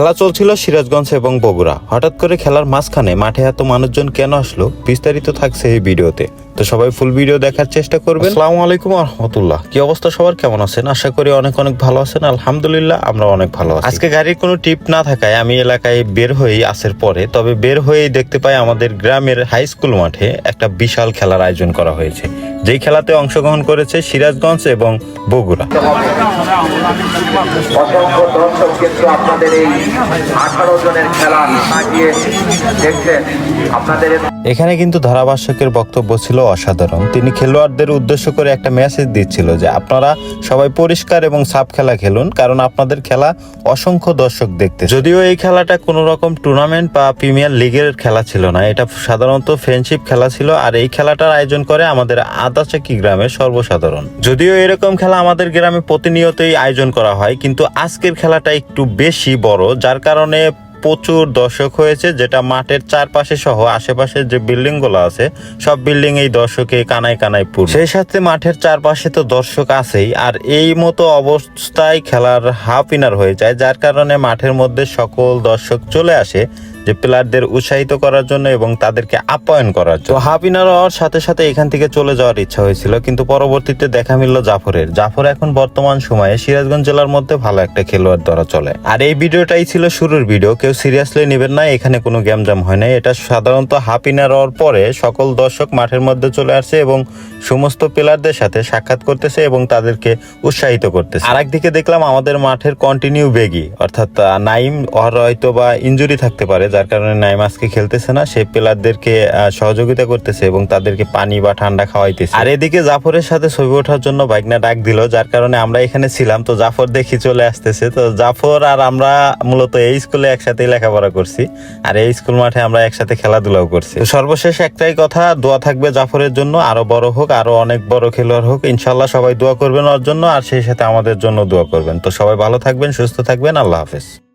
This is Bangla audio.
খেলা চলছিল সিরাজগঞ্জ এবং বগুড়া। হঠাৎ করে খেলার মাঝখানে মাঠে এত মানুষজন কেন আসলো বিস্তারিত থাকছে এই ভিডিওতে। তো সবাই ফুল ভিডিও দেখার চেষ্টা করবেন। আসসালামু আলাইকুম রহমতুল্লাহ। কি অবস্থা সবার? কেমন আছেন? আশা করি অনেক অনেক ভালো আছেন। আলহামদুলিল্লাহ আমরা অনেক ভালো আছি। আজকে গাড়ির কোনো টিপ না থাকায় আমি এলাকায় বের হয়েই আসের পরে তবে বের হয়েই দেখতে পাই আমাদের গ্রামের হাই স্কুল মাঠে একটা বিশাল খেলার আয়োজন করা হয়েছে। যেই খেলাতে অংশগ্রহণ করেছে সিরাজগঞ্জ এবং বগুড়া। আপনাদের এই আঠারো জনের খেলা দেখছেন। আপনাদের এখানে কিন্তু ধারাভাষ্যকের বক্তব্য ছিল অসাধারণ। তিনি খেলোয়াড়দের উদ্দেশ্য করে একটা মেসেজ দিচ্ছিল যে, আপনারা সবাই পরিষ্কার এবং সাফ খেলা খেলুন, কারণ আপনাদের খেলা অসংখ্য দর্শক দেখতে যদিও এই খেলাটা কোনো রকম টুর্নামেন্ট বা প্রিমিয়ার লিগের খেলা ছিল না, এটা সাধারণত ফ্রেন্ডশিপ খেলা ছিল, আর এই খেলাটার আয়োজন করে আমাদের আদাচাকি গ্রামের সর্বসাধারণ। যদিও এরকম খেলা আমাদের গ্রামে প্রতিনিয়তই আয়োজন করা হয়, কিন্তু আজকের খেলাটা একটু বেশি বড়, যার কারণে প্রচুর দর্শক হয়েছে, যেটা মাঠের চারপাশে সহ আশেপাশের যে বিল্ডিংগুলো আছে, সব বিল্ডিং এই দর্শকে কানায় কানায় পুর সেই সাথে মাঠের চারপাশে তো দর্শক আছেই, আর এই মতো অবস্থায় খেলার হাফ ইনার হয়ে যায়, যার কারণে মাঠের মধ্যে সকল দর্শক চলে আসে। যে প্লেয়ারদের উৎসাহিত করার জন্য এবং তাদেরকে আপ্যায়ন করার জন্য। তো হওয়ার সাথে সাথে এখান থেকে চলে যাওয়ার ইচ্ছা হয়েছিল, কিন্তু পরবর্তীতে দেখা মিলল জাফরের। জাফর এখন বর্তমান সময়ে সিরাজগঞ্জ জেলার মধ্যে ভালো একটা খেলোয়াড় ধরা চলে। আর এই ভিডিওটাই ছিল শুরুর ভিডিও, কেউ সিরিয়াসলি নেবেন না, এখানে কোনো গেম জাম হয় না এটা সাধারণত হাফ ইনার হওয়ার পরে সকল দর্শক মাঠের মধ্যে চলে আসছে এবং সমস্ত প্লেয়ারদের সাথে সাক্ষাৎ করতেছে এবং তাদেরকে উৎসাহিত করতেছে। আর একদিকে দেখলাম আমাদের মাঠের কন্টিনিউ বেগি, অর্থাৎ নাইম হয়তো বা ইঞ্জুরি থাকতে পারে। যার কারণে নাইম খেলতেছে না সেই প্লেয়ারদেরকে সহযোগিতা করতেছে এবং তাদেরকে পানি বা ঠান্ডা খাওয়াইতেছে। আর এদিকে জাফরের সাথে ছবি ওঠার জন্য বাইকনা ডাক দিল, যার কারণে আমরা এখানে ছিলাম। তো জাফর দেখি চলে আসতেছে। তো জাফর আর আমরা মূলত এই স্কুলে একসাথেই লেখাপড়া করছি আর এই স্কুল মাঠে আমরা একসাথে খেলাধুলাও করছি। সর্বশেষ একটাই কথা, দোয়া থাকবে জাফরের জন্য, আরও বড় হোক, আরও অনেক বড় খেলোয়াড় হোক। ইনশাল্লাহ সবাই দোয়া করবেন ওর জন্য আর সেই সাথে আমাদের জন্য দোয়া করবেন। তো সবাই ভালো থাকবেন, সুস্থ থাকবেন, আল্লাহ হাফেজ।